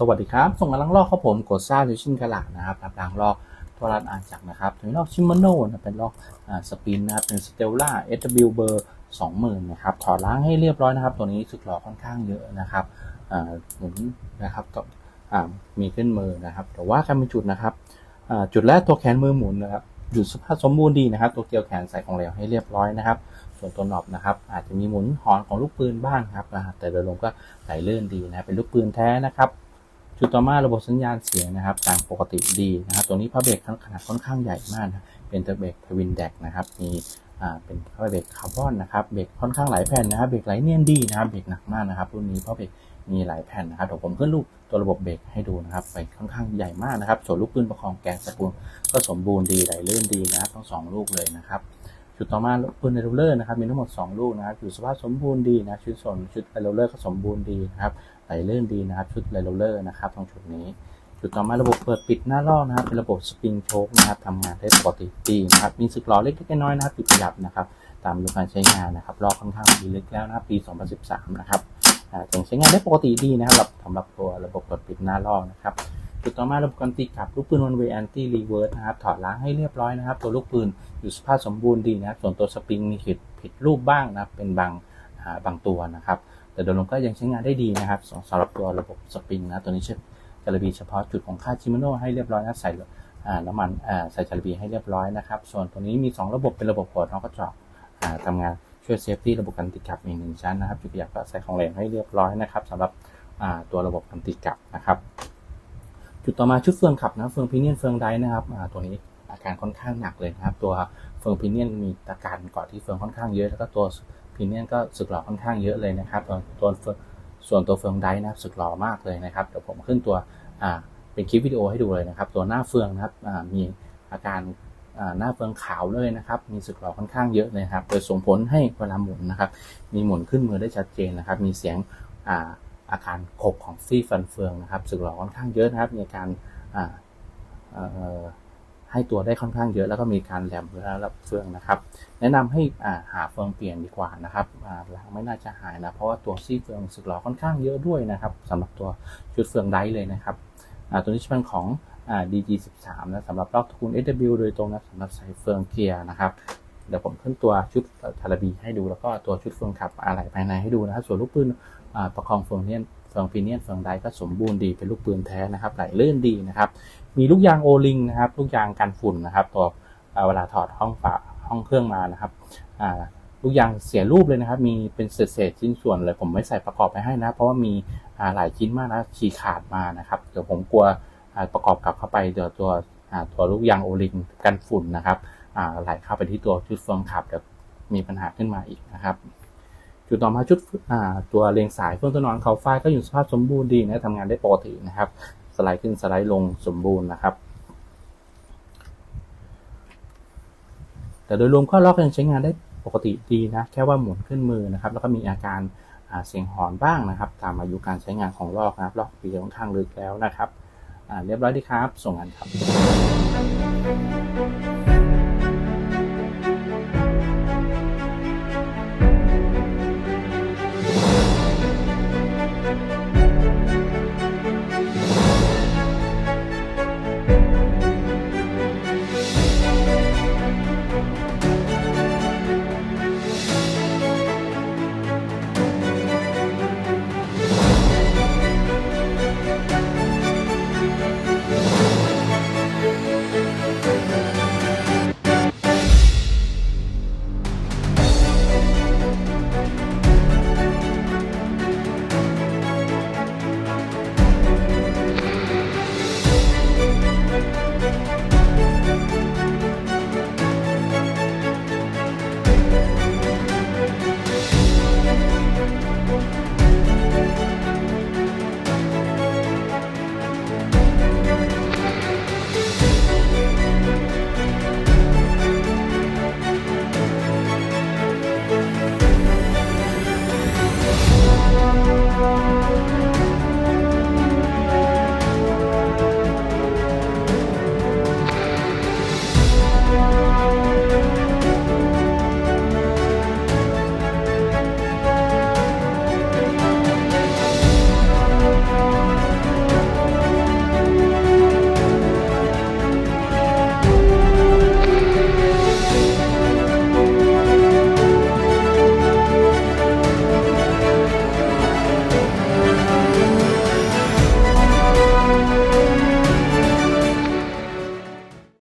สวัสดีครับ ส่งมาลังลอกครับผมกดซ่าหรือชินกระหลานะครับรับล้างลอกตัวรันอ่านจากนะครับถึงลอกชิมโนนะเป็นลอกอ่าสปินนะครับเป็นสเตลล่า SW เบอร์20,000นนะครับถอดล้างให้เรียบร้อยนะครับ ตัวนี้สึกหลอค่อนข้างเยอะนะครับอ่าหมุนนะครับกับอ่ามีขึ้นมือนะครับ แต่ว่าการเป็นจุดนะครับอ่าจุดแรกตัวแขนมือหมุนนะครับอยู่สภาพสมบูรณ์ดีนะครับ ตัวเกลียวแขนใส่ของเหลวให้เรียบร้อยนะครับ ส่วนตัวหนอบนะครับ อาจจะมีหมุนหอนของลูกปืนบ้างครับแต่โดยรวมก็ไหลลื่อนดีนะเป็นลูกปืนแท้นะครับ จุดต่อมาระบบสัญญาณเสียงนะครับต่างปกติดีนะครับ ตัวนี้พระเบรกขนาดค่อนข้างใหญ่มากนะเป็นตัวเบรกทวินแดกนะครับมีอ่าเป็นพระเบรกคาร์บอนนะครับเบรกค่อนข้างหลายแผ่นนะครับเบรกไหลเนียนดีนะครับเบรกหนักมากนะครับรุ่นนี้พระเบรกมีหลายแผ่นนะครับเดี๋ยวผมขึ้นรูปตัวระบบเบรกให้ดูนะครับไปค่อนข้างใหญ่มากนะครับ ส่วนลูกปืนประคองแกนสปูลก็สมบูรณ์ดีไหลเลื่อนดีนะครับทั้งสองลูกเลยนะครับชุดต่อมาปืนไอโรลเลอร์นะครับมีทั้งหมด 2 ลูกนะครับอยู่สภาพสมบูรณ์ดีนะชุดส่วนชุดไอโรลเลอร์ก็สมบูรณ์ดีนะครับ ไหลลื่นดีนะครับชุดไอโรลเลอร์นะครับตรงจุดนี้ จุดต่อมาระบบเปิดปิดหน้าลอนะครับเป็นระบบสปริงโชคนะครับทำงานได้ปกติดีนะครับมีสึกหลอเล็กๆน้อยๆนะครับติดประหยัดนะครับตามฤดูการใช้งานนะครับล้อค่อนข้างดีลึกแล้วนะครับปี 2013 นะครับอ่งใช้งานได้ปกติดีนะครับสำหรับตัวระบบเปิดปิดหน้าลอนะครับจุดต่อมาระบบการตีกลับลูกปืน one way anti reverse นะครับถอดล้างให้เรียบร้อยนะครับ ตัวลูกปืนอยู่สภาพสมบูรณ์ดีนะครับส่วนตัวสปริงมีผิดผิดรูปบ้างนะครับเป็นบางบางตัวนะครับ แต่โดยรวมก็ยังใช้งานได้ดีนะครับสำหรับตัวระบบสปริงนะตัวนี้เช่จารบีเฉพาะจุดของค่าชิมิโนให้เรียบร้อยนะใส่อ่าน้ำมันอ่ใส่จารบีให้เรียบร้อยนะครับ ส่วนตัวนี้มี 2 ระบบเป็นระบบหัวน็อกกระจอกทำงานช่วยเซฟตี้ระบบการติดกับอีกหนึ่งชั้นนะครับจุดประหยัดก็ใส่ของเหลวให้เรียบร้อยนะครับสำหรับตัวระบบการติดกับนะครับจุดต่อมาชุดเฟืองขับนะเฟืองพิเนียนเฟืองไดนะครับตัวนี้อาการค่อนข้างหนักเลยนะครับ ตัวเฟืองพิเนียนมีอาการเกาะที่เฟืองค่อนข้างเยอะแล้วก็ตัว พิเนียนก็สึกหรอค่อนข้างเยอะเลยนะครับตัวส่วนตัวเฟืองไดนะครับสึกหรอมากเลยนะครับเดี๋ยวผมขึ้นตัวเป็นคลิปวิดีโอให้ดูเลยนะครับ ตัวหน้าเฟืองนะครับมีอาการหน้าเฟืองขาวเลยนะครับ มีสึกหรอค่อนข้างเยอะเลยครับโดยส่งผลให้เวลาหมุนนะครับ มีหมุนขึ้นมือได้ชัดเจนนะครับ มีเสียงอาการขบของฟี่ฟันเฟืองนะครับสึกหรอค่อนข้างเยอะนะครับ มีการอ่าเอ่อ ให้ตัวได้ค่อนข้างเยอะแล้วก็มีการแหลมแล้วรับเฟืองนะครับ แนะนำให้อ่าหาเฟืองเปลี่ยนดีกว่านะครับอ่าล้างไม่น่าจะหายนะเพราะว่าตัวซี่เฟืองสึกหรอค่อนข้างเยอะด้วยนะครับสำหรับตัวชุดเฟืองไดร์เลยนะครับอ่าตัวนี้จะเป็นของอ่า DG13 นะสำหรับลอกตระกูล SW โดยตรงนะสำหรับใส่เฟืองเกียร์นะครับเดี๋ยวผมขึ้นตัวชุดทาราบีให้ดูแล้วก็ตัวชุดเฟืองขับอะไหล่ภายในให้ดูนะครับ ส่วนลูกปืนอ่าประคองเฟืองเนีย นเฟืองฟีเนียนเฟืองไดก็สมบูรณ์ดีเป็นลูกปืนแท้นะครับไหลลื่นดีนะครับ มีลูกยางโอลิงนะครับ ลูกยางกันฝุ่นนะครับ ตัวเวลาถอดห้องฝาห้องเครื่องมานะครับลูกยางเสียรูปเลยนะครับ มีเป็นเศษชิ้นส่วนเลย ผมไม่ใส่ประกอบไปให้นะ เพราะว่ามีหลายชิ้นมากนะฉีกขาดมานะครับเดี๋ยวผมกลัวประกอบกลับเข้าไปเดี๋ยวตัวตัวลูกยางโอลิงกันฝุ่นนะครับไหลเข้าไปที่ตัวชุดเฟืองขับเดี๋ยวมีปัญหาขึ้นมาอีกนะครับ จุดต่อมาชุดตัวเลงสายเฟืองตัวนอนเขาไฟก็อยู่สภาพสมบูรณ์ดีนะทำงานได้ปกตินะครับ สไลด์ขึ้นสไลด์ลงสมบูรณ์นะครับ แต่โดยรวมก็ล็อกยังใช้งานได้ปกติดีนะ แค่ว่าหมุนขึ้นมือนะครับ แล้วก็มีอาการาเสียงหอนบ้างนะครับ ตามอายุการใช้งานของลอกนะครับลอกปีค่อนข้างลึกแล้วนะครับเรียบร้อยดีครับ ส่งงานครับ